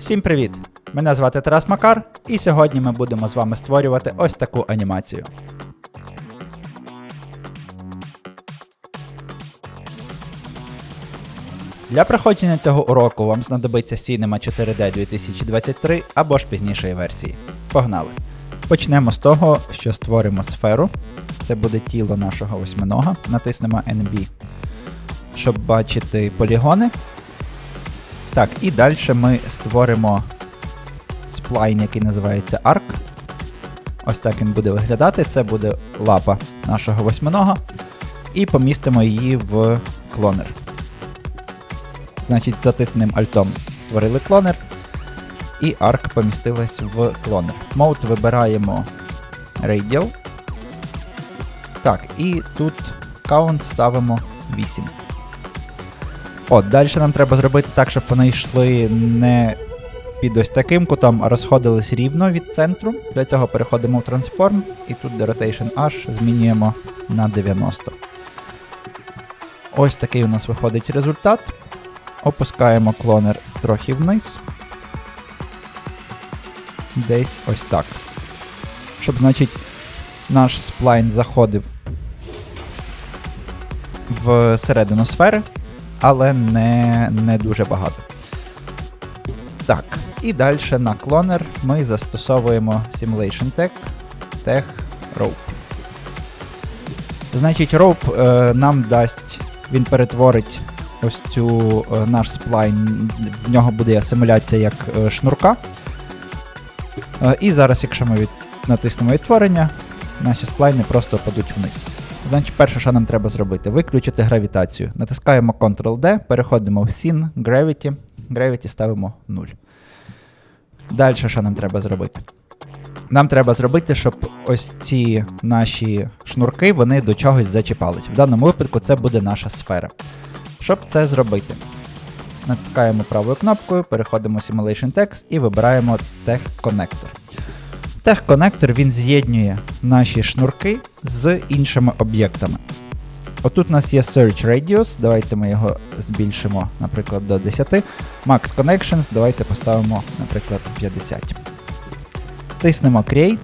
Всім привіт! Мене звати Тарас Макар, і сьогодні ми будемо з вами створювати ось таку анімацію. Для проходження цього уроку вам знадобиться Cinema 4D 2023 або ж пізнішої версії. Погнали! Почнемо з того, що створимо сферу. Це буде тіло нашого восьминога. Натиснемо NB, щоб бачити полігони. Так, і далі ми створимо сплайн, який називається Arc. Ось так він буде виглядати. Це буде лапа нашого восьминога. І помістимо її в клонер. Значить, затисненим альтом створили клонер. І Arc помістилась в клонер. Mode вибираємо Radial. Так, і тут count ставимо 8. От, далі нам треба зробити так, щоб вони йшли не під ось таким кутом, а розходились рівно від центру. Для цього переходимо в Transform і тут де Rotation H змінюємо на 90. Ось такий у нас виходить результат. Опускаємо клонер трохи вниз. Десь ось так. Щоб, значить, наш сплайн заходив в середину сфери але не, не дуже багато. Так, і далі на клонер ми застосовуємо Simulation Tech Tech Rope. Значить, Rope е, нам дасть, він перетворить ось цю е, наш сплайн, в нього буде симуляція як е, шнурка. Е, і зараз, якщо ми від, натиснемо відтворення, наші сплайни просто падуть вниз. Значить, перше, що нам треба зробити, виключити гравітацію. Натискаємо Ctrl-D, переходимо в Scene, Gravity, Gravity ставимо 0. Далі, що нам треба зробити? Нам треба зробити, щоб ось ці наші шнурки вони до чогось зачіпались. В даному випадку це буде наша сфера. Щоб це зробити, натискаємо правою кнопкою, переходимо в Simulation Text і вибираємо Tech Connector. Тех-конектор він з'єднує наші шнурки з іншими об'єктами. Отут у нас є Search Radius, давайте ми його збільшимо, наприклад, до 10. Max Connections, давайте поставимо, наприклад, 50. Тиснемо Create,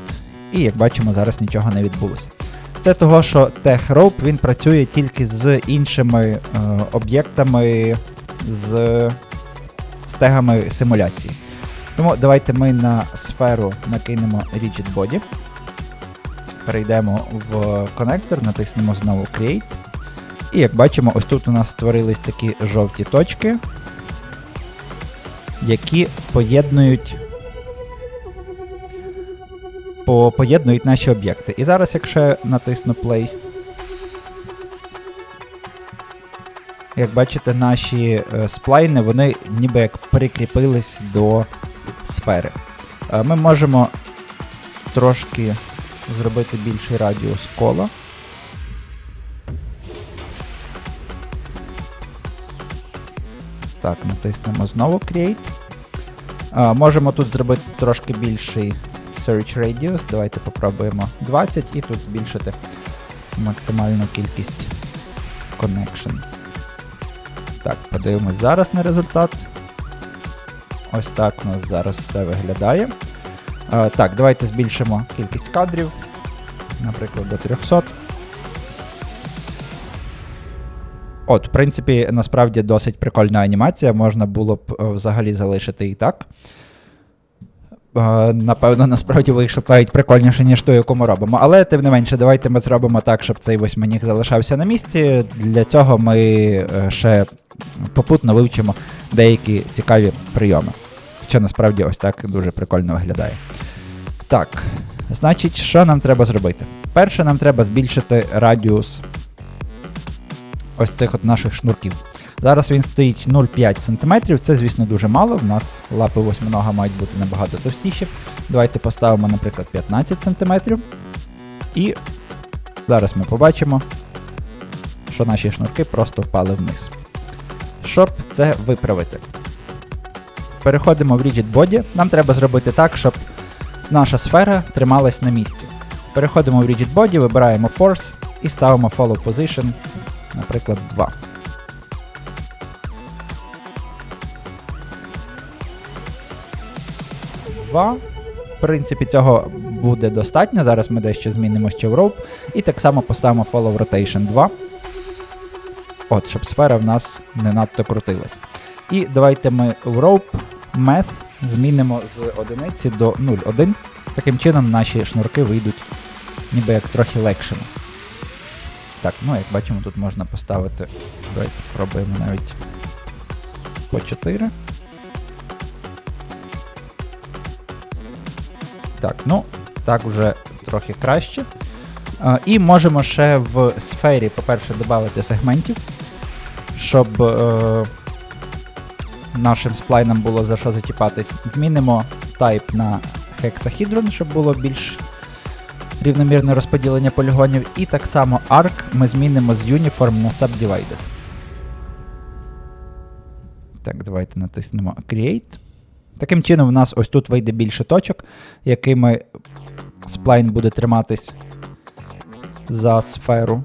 і як бачимо, зараз нічого не відбулося. Це того, що TechRope він працює тільки з іншими е, об'єктами з стегами симуляції. Тому давайте ми на сферу накинемо Rigid Body. Перейдемо в коннектор, натиснемо знову Create. І як бачимо, ось тут у нас створились такі жовті точки, які поєднують по, поєднують наші об'єкти. І зараз, якщо я натисну Play, як бачите, наші е, сплайни, вони ніби як прикріпились до сфери. Е, Ми можемо трошки зробити більший радіус кола. Так, натиснемо знову Create. Е, Можемо тут зробити трошки більший Search Radius. Давайте попробуємо 20 і тут збільшити максимальну кількість connection. Так, подивимось зараз на результат. Ось так у нас зараз все виглядає. А, так, давайте збільшимо кількість кадрів, наприклад, до 300. От, в принципі, насправді досить прикольна анімація, можна було б е, взагалі залишити і так. Е, Напевно, насправді вийшло навіть прикольніше, ніж ту, яку ми робимо. Але тим не менше, давайте ми зробимо так, щоб цей восьминіг залишався на місці. Для цього ми е, ще попутно вивчимо деякі цікаві прийоми. Хоча насправді ось так дуже прикольно виглядає. Так, значить, що нам треба зробити? Перше, нам треба збільшити радіус ось цих от наших шнурків. Зараз він стоїть 0,5 см, це, звісно, дуже мало. В нас лапи восьминога мають бути набагато товстіші. Давайте поставимо, наприклад, 15 см. І зараз ми побачимо, що наші шнурки просто впали вниз. Щоб це виправити, переходимо в Rigid Body. Нам треба зробити так, щоб наша сфера трималась на місці. Переходимо в Rigid Body, вибираємо Force і ставимо Follow Position, наприклад, 2. 2. В принципі, цього буде достатньо. Зараз ми дещо змінимо ще в rope. І так само поставимо Follow Rotation 2. От, щоб сфера в нас не надто крутилась. І давайте ми в rope Math змінимо з одиниці до 0,1. Таким чином наші шнурки вийдуть ніби як трохи легшими. Так, ну як бачимо, тут можна поставити. Давайте спробуємо навіть по 4. Так, ну, так вже трохи краще. А, і можемо ще в сфері, по-перше, додати сегментів, щоб е, нашим сплайнам було за що зачіпатись. Змінимо type на hexahedron, щоб було більш рівномірне розподілення полігонів. І так само arc ми змінимо з uniform на subdivided. Так, давайте натиснемо Create. Таким чином, у нас ось тут вийде більше точок, якими сплайн буде триматись за сферу.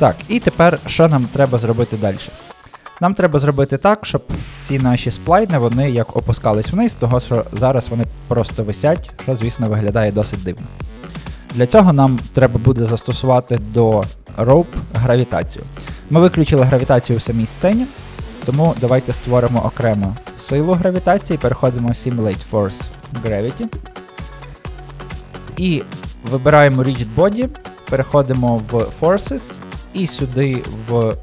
Так, і тепер що нам треба зробити далі? Нам треба зробити так, щоб ці наші сплайни вони як опускались вниз, того що зараз вони просто висять, що, звісно, виглядає досить дивно. Для цього нам треба буде застосувати до rope гравітацію. Ми виключили гравітацію в самій сцені, тому давайте створимо окремо силу гравітації, переходимо в Simulate Force Gravity. І вибираємо Rigid Body, переходимо в Forces і сюди в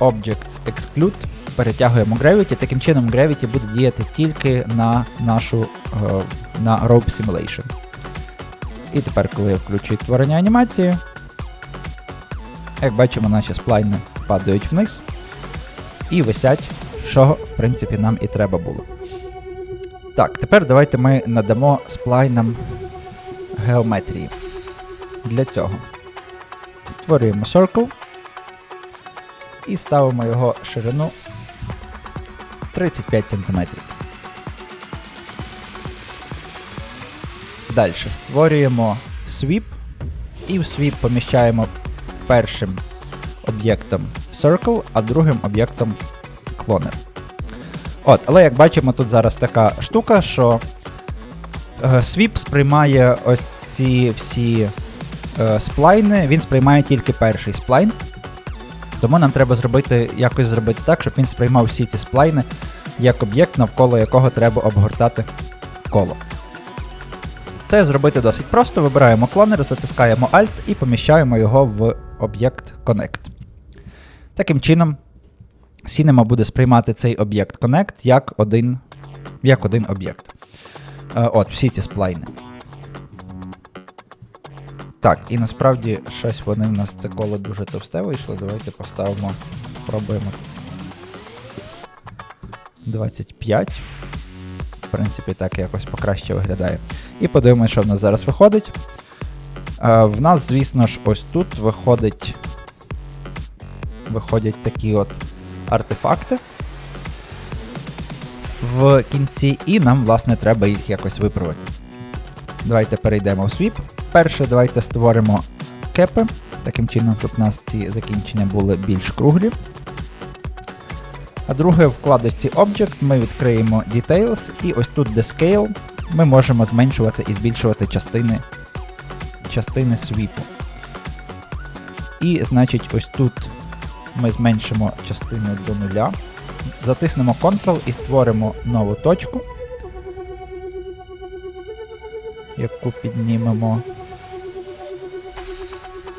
Objects Exclude перетягуємо Gravity. Таким чином Gravity буде діяти тільки на нашу е, на Rope Simulation. І тепер, коли я включу творення анімації, як бачимо, наші сплайни падають вниз і висять, що, в принципі, нам і треба було. Так, тепер давайте ми надамо сплайнам геометрії. Для цього створюємо circle і ставимо його ширину 35 см. Далі створюємо sweep і в sweep поміщаємо першим об'єктом circle, а другим об'єктом cloner. От, але як бачимо, тут зараз така штука, що е, sweep сприймає ось ці всі е, сплайни, він сприймає тільки перший сплайн. Тому нам треба зробити якось зробити так, щоб він сприймав всі ці сплайни як об'єкт, навколо якого треба обгортати коло. Це зробити досить просто. Вибираємо клонер, затискаємо Alt і поміщаємо його в об'єкт Connect. Таким чином, Cinema буде сприймати цей об'єкт Connect як один, як один об'єкт. Е, От, всі ці сплайни. Так, і насправді щось вони в нас це коло дуже товсте вийшло. Давайте поставимо, спробуємо 25. В принципі, так якось покраще виглядає. І подивимося, що в нас зараз виходить. Е, в нас, звісно ж, ось тут виходить. Виходять такі от артефакти в кінці, і нам, власне, треба їх якось виправити. Давайте перейдемо в свіп. Перше, давайте створимо кепи, таким чином, щоб у нас ці закінчення були більш круглі. А друге, в вкладочці Object ми відкриємо Details, і ось тут де Scale ми можемо зменшувати і збільшувати частини частини свіпу. І, значить, ось тут ми зменшимо частину до нуля. Затиснемо Ctrl і створимо нову точку, яку піднімемо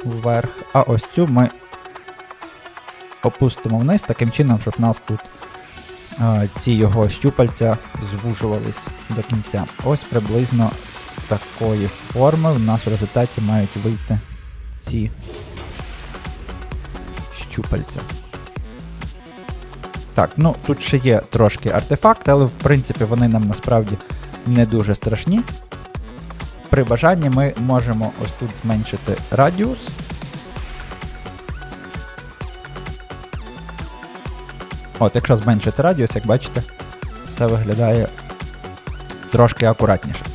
вверх. А ось цю ми опустимо вниз таким чином, щоб нас тут а, ці його щупальця звужувались до кінця. Ось приблизно такої форми в нас в результаті мають вийти ці щупальця. Так, ну тут ще є трошки артефакти, але в принципі вони нам насправді не дуже страшні. При бажанні ми можемо ось тут зменшити радіус. От, якщо зменшити радіус, як бачите, все виглядає трошки акуратніше.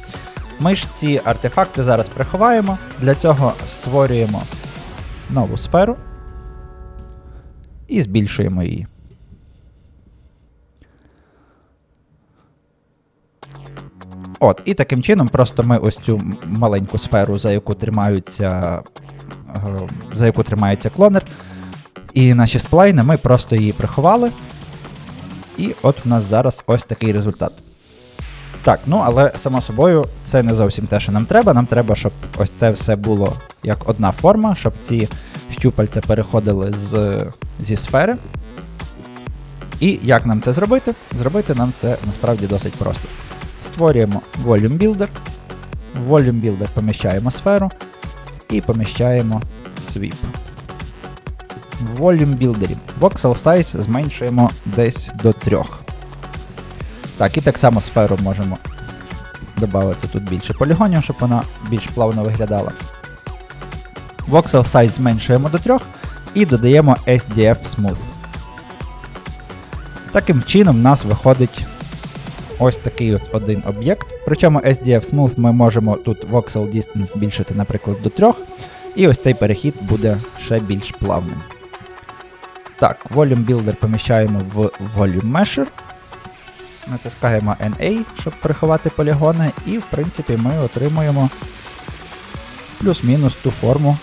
Ми ж ці артефакти зараз приховаємо, для цього створюємо нову сферу і збільшуємо її. От, і таким чином просто ми ось цю маленьку сферу, за яку тримаються, е, за яку тримається клонер, і наші сплайни, ми просто її приховали. І от в нас зараз ось такий результат. Так, ну але само собою, це не зовсім те, що нам треба. Нам треба, щоб ось це все було як одна форма, щоб ці щупальця переходили з, зі сфери. І як нам це зробити? Зробити нам це насправді досить просто. Створюємо Volume Builder. В Volume Builder поміщаємо сферу і поміщаємо Sweep. В Volume Builder Voxel Size зменшуємо десь до 3. Так, і так само сферу можемо додати тут більше полігонів, щоб вона більш плавно виглядала. Voxel Size зменшуємо до 3 і додаємо SDF Smooth. Таким чином, в нас виходить ось такий от один об'єкт. Причому SDF Smooth ми можемо тут Voxel Distance збільшити, наприклад, до 3, і ось цей перехід буде ще більш плавним. Так, Volume Builder поміщаємо в Volume Measure. Натискаємо NA, щоб приховати полігони, і в принципі ми отримуємо плюс-мінус ту форму,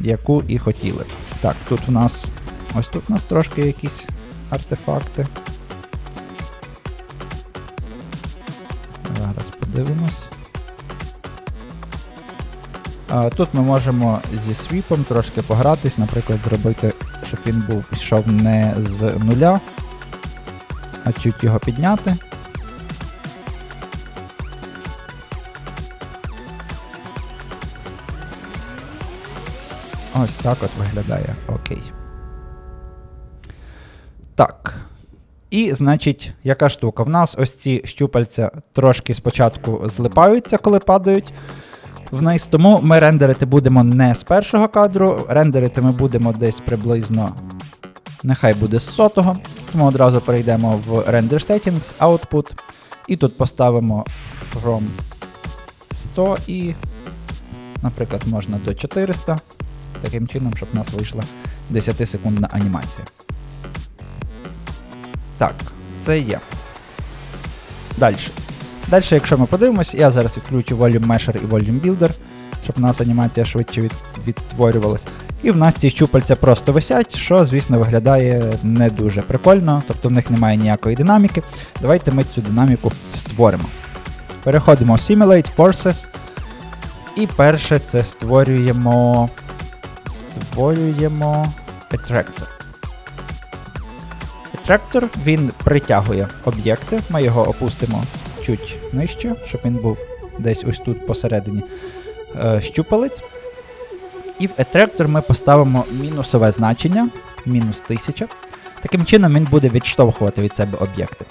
яку і хотіли. Так, тут в нас ось тут у нас трошки якісь артефакти. А, Тут ми можемо зі свіпом трошки погратись, наприклад, зробити, щоб він був пішов не з нуля, а чуть його підняти. Ось так от виглядає. Окей. Так. І, значить, яка штука? В нас ось ці щупальця трошки спочатку злипаються, коли падають вниз. Тому ми рендерити будемо не з першого кадру, рендерити ми будемо десь приблизно. Нехай буде з сотого. Тому одразу перейдемо в Render Settings, Output. І тут поставимо from 100 і, наприклад, можна до 400. Таким чином, щоб у нас вийшла 10-секундна анімація. Так, це є. Далі. Далі, якщо ми подивимось, я зараз відключу Volume Measure і Volume Builder, щоб у нас анімація швидше від, відтворювалась. І в нас ці щупальця просто висять, що, звісно, виглядає не дуже прикольно, тобто в них немає ніякої динаміки. Давайте ми цю динаміку створимо. Переходимо в Simulate Forces. І перше це створюємо. Створюємо Attractor. Attractor він притягує об'єкти. Ми його опустимо чуть нижче, щоб він був десь ось тут посередині е, щупалець. І в Attractor ми поставимо мінусове значення, мінус 1000. Таким чином він буде відштовхувати від себе об'єкти.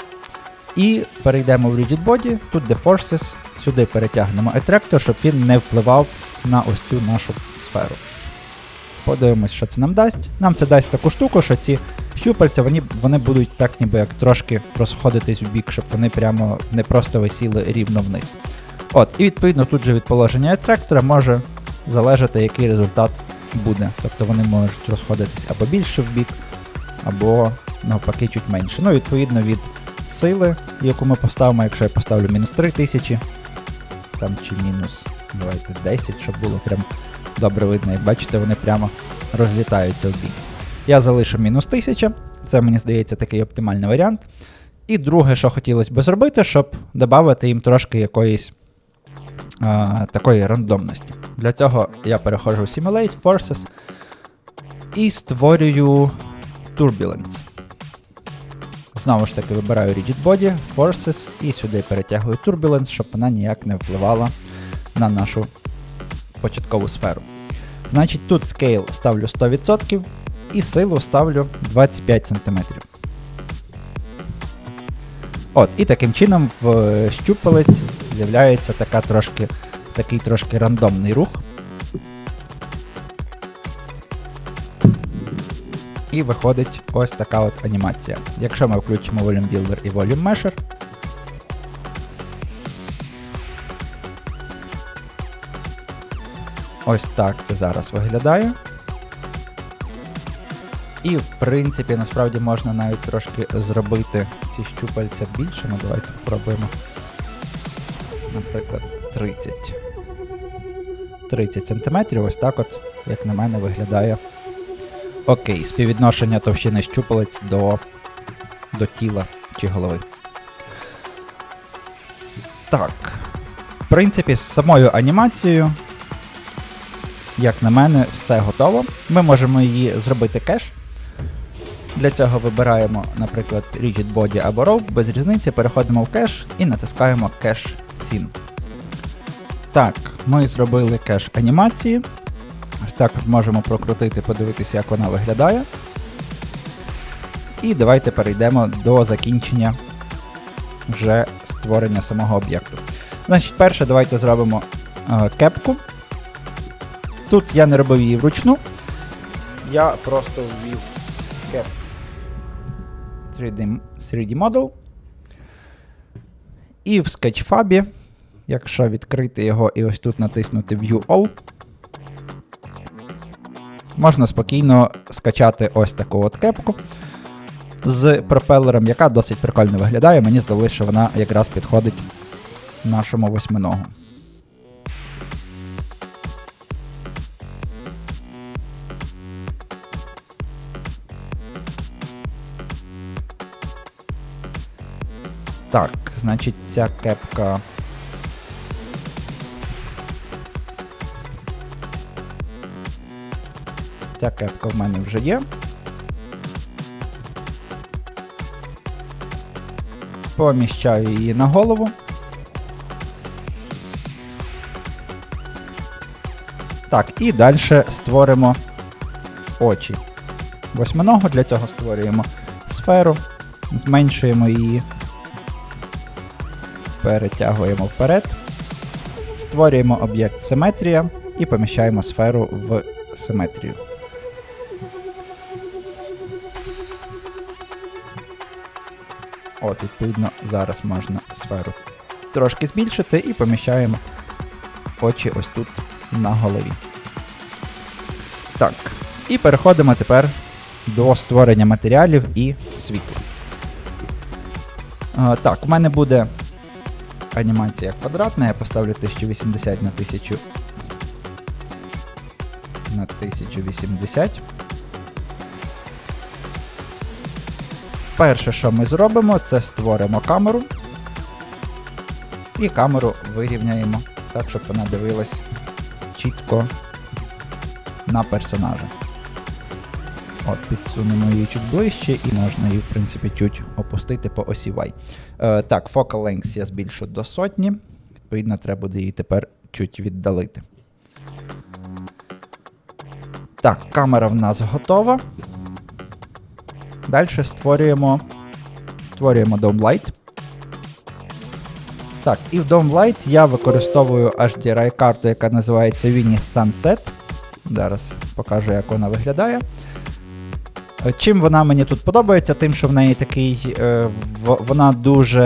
І перейдемо в Rigid Body, тут де Forces, сюди перетягнемо Attractor, щоб він не впливав на ось цю нашу сферу. Подивимось, що це нам дасть. Нам це дасть таку штуку, що ці щупальця вони, вони будуть так ніби як трошки розходитись в бік, щоб вони прямо не просто висіли рівно вниз. От, і відповідно тут же від положення атрактора може залежати, який результат буде. Тобто вони можуть розходитись або більше в бік, або навпаки чуть менше. Ну, відповідно від сили, яку ми поставимо, якщо я поставлю мінус 3000, там чи мінус давайте 10, щоб було прям добре видно. Як бачите, вони прямо розлітаються в бік. Я залишу мінус 1000, це мені здається такий оптимальний варіант. І друге, що хотілося б зробити, щоб додати їм трошки якоїсь а, такої рандомності. Для цього я переходжу в Simulate Forces і створюю Turbulence. Знову ж таки вибираю Rigid Body, Forces і сюди перетягую Turbulence, щоб вона ніяк не впливала на нашу початкову сферу. Значить, тут Scale ставлю 100% і силу ставлю 25 см. От, і таким чином в щупалець з'являється така трошки, такий трошки рандомний рух. І виходить ось така от анімація. Якщо ми включимо Volume Builder і Volume Measure, ось так це зараз виглядає. І в принципі, насправді можна навіть трошки зробити ці щупальця більшими. Давайте спробуємо. наприклад, 30. 30 см, ось так от, як на мене, виглядає. Окей, співвідношення товщини щупалець до, до тіла чи голови. Так. В принципі, з самою анімацією, як на мене, все готово. Ми можемо її зробити кеш. Для цього вибираємо, наприклад, Rigid Body або Rope, без різниці, переходимо в кеш і натискаємо кеш Scene. Так, ми зробили кеш анімації. Ось так можемо прокрутити, подивитися, як вона виглядає. І давайте перейдемо до закінчення вже створення самого об'єкту. Значить, перше, давайте зробимо е, кепку. Тут я не робив її вручну. Я просто ввів кеп 3D, 3D Model. І в Sketchfab, якщо відкрити його і ось тут натиснути View All, можна спокійно скачати ось таку от кепку з пропелером, яка досить прикольно виглядає. Мені здалося, що вона якраз підходить нашому восьминогу. Так, значить, ця кепка. Ця кепка в мене вже є. Поміщаю її на голову. Так, і далі створимо очі. Восьминогу для цього створюємо сферу, зменшуємо її, перетягуємо вперед, створюємо об'єкт симетрія і поміщаємо сферу в симетрію. От, відповідно, зараз можна сферу трошки збільшити і поміщаємо очі ось тут на голові. Так. І переходимо тепер до створення матеріалів і світла. Так, у мене буде анімація квадратна, я поставлю 1080 на 1000 на 1080. Перше, що ми зробимо, це створимо камеру. І камеру вирівняємо так, щоб вона дивилась чітко на персонажа. От, підсунемо її чуть ближче і можна її, в принципі, чуть опустити по осі Y. Е, так, focal length я збільшу до сотні. Відповідно, треба буде її тепер чуть віддалити. Так, камера в нас готова. Далі створюємо створюємо Dome Light. Так, і в Dome Light я використовую HDRI карту, яка називається Winnie Sunset. Зараз покажу, як вона виглядає. Е, Чим вона мені тут подобається, тим, що в неї такий. Е, вона дуже.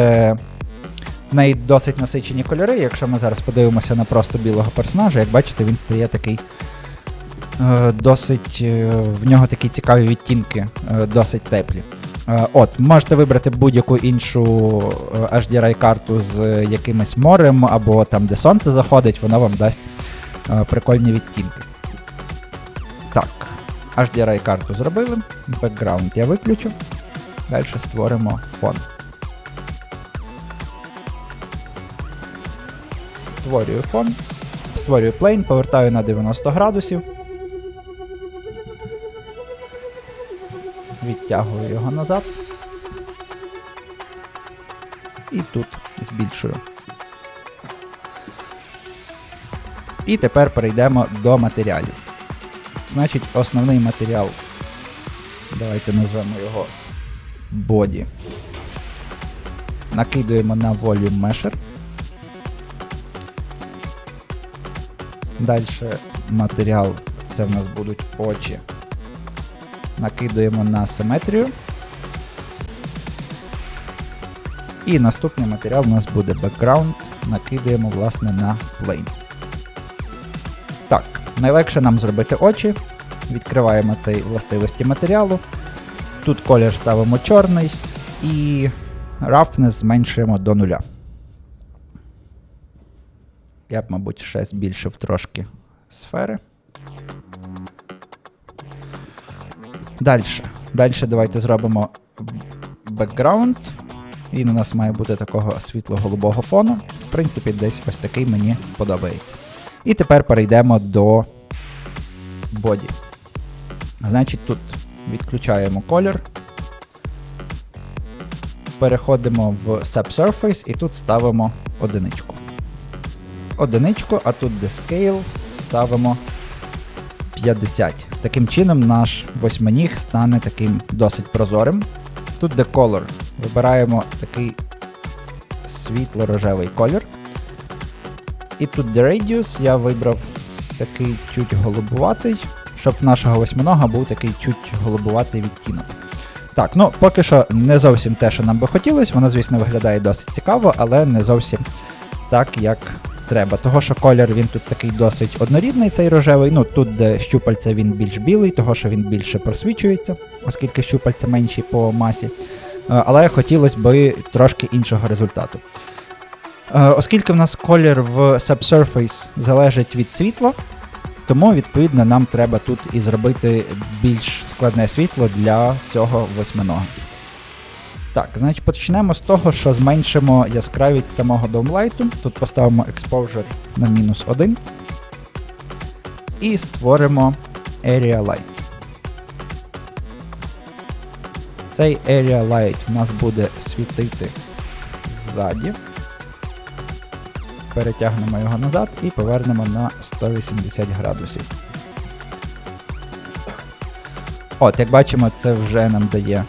В неї досить насичені кольори. Якщо ми зараз подивимося на просто білого персонажа, як бачите, він стає такий. е, Досить. В нього такі цікаві відтінки, досить теплі. От, можете вибрати будь-яку іншу е, HDRI карту з якимось морем або там, де сонце заходить, вона вам дасть прикольні відтінки. Так, HDRI карту зробили. Бекграунд я виключу. Далі створимо фон. Створюю фон. Створюю плейн, повертаю на 90 градусів. Відтягую його назад. І тут збільшую. І тепер перейдемо до матеріалів. Значить, основний матеріал. Давайте назвемо його Body. Накидуємо на Volume Measure. Далі матеріал, це в нас будуть очі. Накидуємо на симетрію. І наступний матеріал у нас буде background. Накидаємо, власне, на plane. Найлегше нам зробити очі. Відкриваємо цей властивості матеріалу. Тут колір ставимо чорний і roughness зменшуємо до нуля. Я б, мабуть, ще збільшив трошки сфери. Далі. Далі давайте зробимо бекграунд. Він у нас має бути такого світло-голубого фону. В принципі, десь ось такий мені подобається. І тепер перейдемо до боді. Значить, тут відключаємо колір. Переходимо в Subsurface і тут ставимо одиничку. Одиничку, а тут де Scale ставимо 50. Таким чином наш восьминіг стане таким досить прозорим. Тут де Color вибираємо такий світло-рожевий колір. І тут де Radius я вибрав такий чуть голубуватий, щоб в нашого восьминога був такий чуть голубуватий відтінок. Так, ну поки що не зовсім те, що нам би хотілося, воно, звісно, виглядає досить цікаво, але не зовсім так, як треба. Того, що колір він тут такий досить однорідний, цей рожевий. Ну тут, де щупальця він більш білий, того що він більше просвічується, оскільки щупальця менші по масі. Е, Але хотілося б трошки іншого результату. Е, Оскільки в нас колір в Subsurface залежить від світла, тому, відповідно, нам треба тут і зробити більш складне світло для цього восьминога. Так, значить, почнемо з того, що зменшимо яскравість самого даунлайту. Тут поставимо exposure на мінус 1. І створимо Area Light. Цей Area Light у нас буде світити ззаді. Перетягнемо його назад і повернемо на 180 градусів. От, як бачимо, це вже нам дає.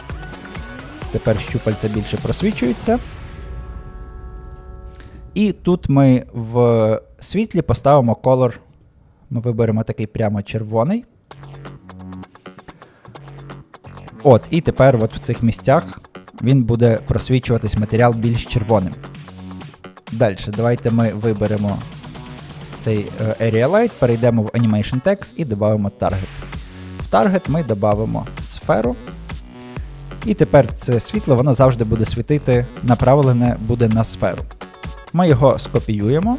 Тепер щупальця більше просвічуються. І тут ми в світлі поставимо колор. Ми виберемо такий прямо червоний. От, і тепер от в цих місцях він буде просвічуватись матеріал більш червоним. Далі, давайте ми виберемо цей е, Area Light, перейдемо в Animation Text і додамо Target. В Target ми додамо сферу. І тепер це світло воно завжди буде світити, направлене буде на сферу. Ми його скопіюємо.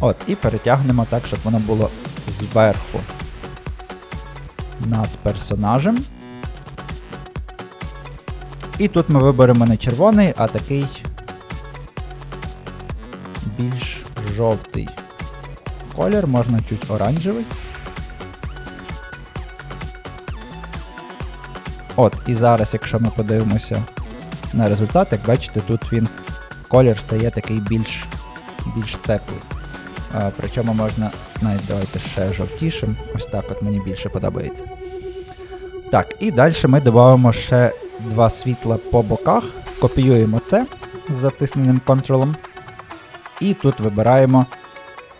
От, і перетягнемо так, щоб воно було зверху над персонажем. І тут ми виберемо не червоний, а такий більш жовтий колір, можна чуть оранжевий. От, і зараз, якщо ми подивимося на результат, як бачите, тут він колір стає такий більш більш теплий. А, причому можна навіть давайте ще жовтішим. Ось так от мені більше подобається. Так, і далі ми додамо ще два світла по боках. Копіюємо це з затисненим контролем. І тут вибираємо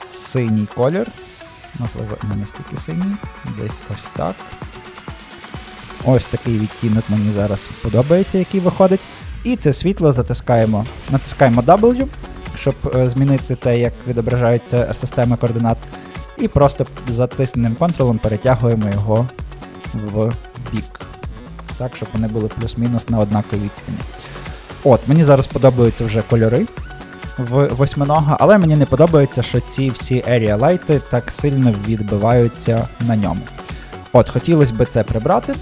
синій колір. Можливо, не настільки синій. Десь ось так. Ось такий відтінок мені зараз подобається, який виходить. І це світло затискаємо. Натискаємо W, щоб е, змінити те, як відображається система координат. І просто затисненим контролем перетягуємо його в бік. Так, щоб вони були плюс-мінус на однаковій відстані. От, мені зараз подобаються вже кольори в восьминога, але мені не подобається, що ці всі Area Light так сильно відбиваються на ньому. От, хотілося б це прибрати.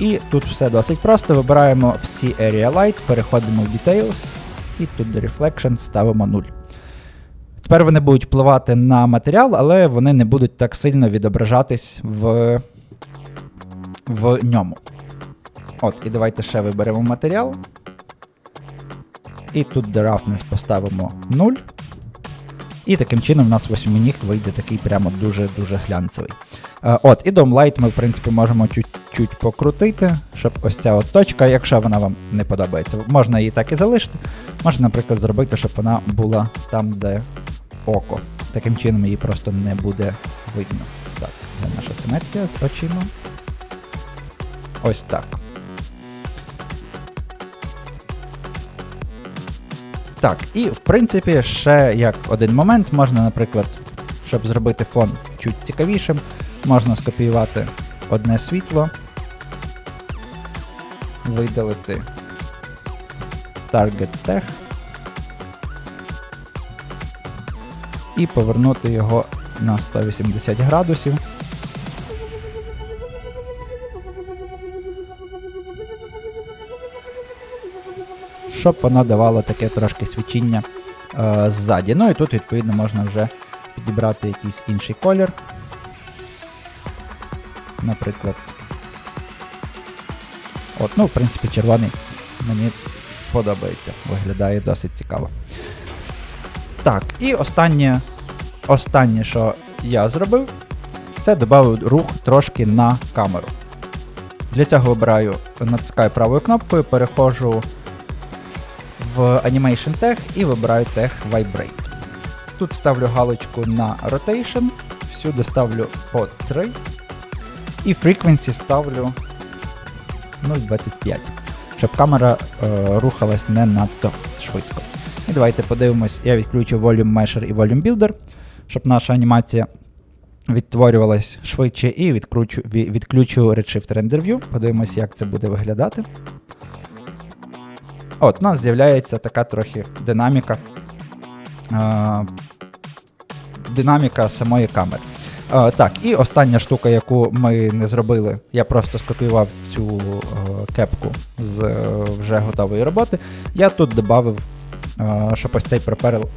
І тут все досить просто. Вибираємо всі Area Light, переходимо в Details, і тут до Reflection ставимо 0. Тепер вони будуть впливати на матеріал, але вони не будуть так сильно відображатись в, в ньому. От, і давайте ще виберемо матеріал. І тут до Roughness поставимо 0. І таким чином у нас восьминіг вийде такий прямо дуже-дуже глянцевий. Е, От, і Light ми, в принципі, можемо чуть-чуть покрутити, щоб ось ця от точка, якщо вона вам не подобається, можна її так і залишити. Можна, наприклад, зробити, щоб вона була там, де око. Таким чином її просто не буде видно. Так, де наша симетрія з очима. Ось так. Так, і в принципі, ще як один момент, можна, наприклад, щоб зробити фон чуть цікавішим, можна скопіювати одне світло, видалити Target Tag. і повернути його на 180 градусів. Щоб воно давало таке трошки свічіння е, ззаді. Ну і тут, відповідно, можна вже підібрати якийсь інший колір. Наприклад. От, ну, в принципі, червоний мені подобається. Виглядає досить цікаво. Так, і останнє, останнє, що я зробив, це додав рух трошки на камеру. Для цього обираю, натискаю правою кнопкою, переходжу в Animation Tech і вибираю Tech Vibrate. Тут ставлю галочку на Rotation, всюди ставлю по 3 і Frequency ставлю 0,25, щоб камера е, рухалась не надто швидко. І давайте подивимось, я відключу Volume Measure і Volume Builder, щоб наша анімація відтворювалась швидше, і відкручу, відключу Redshift Render View. Подивимось, як це буде виглядати. От, у нас з'являється така трохи динаміка. Е, динаміка самої камери. Е, так, і остання штука, яку ми не зробили, я просто скопіював цю е, кепку з вже готової роботи. Я тут додав, щоб ось цей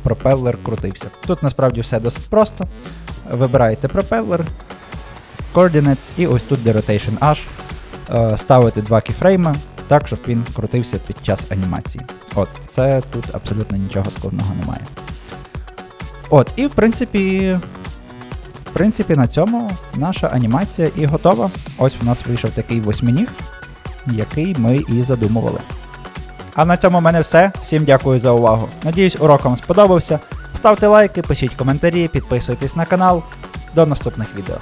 пропелер, крутився. Тут насправді все досить просто. Вибираєте пропелер, Coordinates і ось тут де Rotation H. Ставите два кіфрейми, так, щоб він крутився під час анімації. От, це тут абсолютно нічого складного немає. От, і в принципі, в принципі, на цьому наша анімація і готова. Ось у нас вийшов такий восьминіг, який ми і задумували. А на цьому в мене все. Всім дякую за увагу. Надіюсь, урок вам сподобався. Ставте лайки, пишіть коментарі, підписуйтесь на канал. До наступних відео.